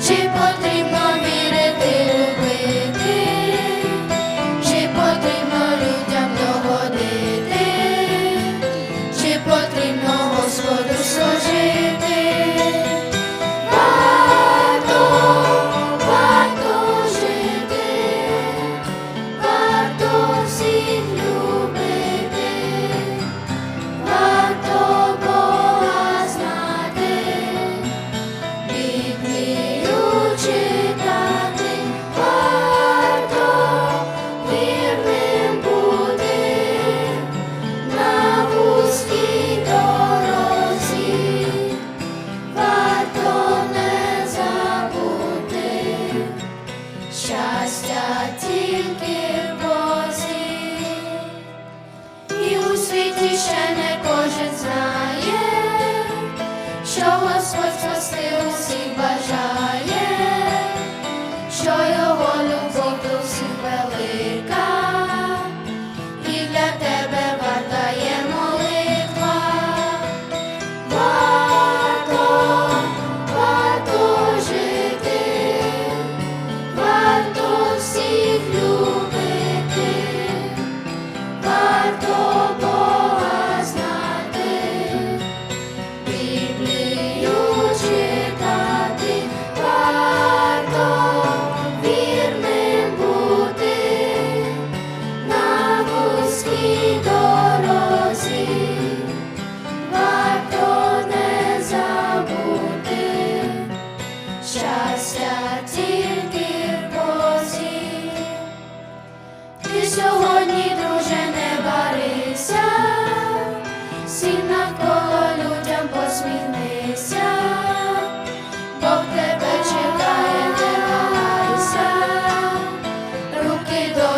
ci potremmo щастя тільки в Бозі, і у світі ще не. Навколо людям посміхнися, Бог тебе чекає, не вагайся, руки до.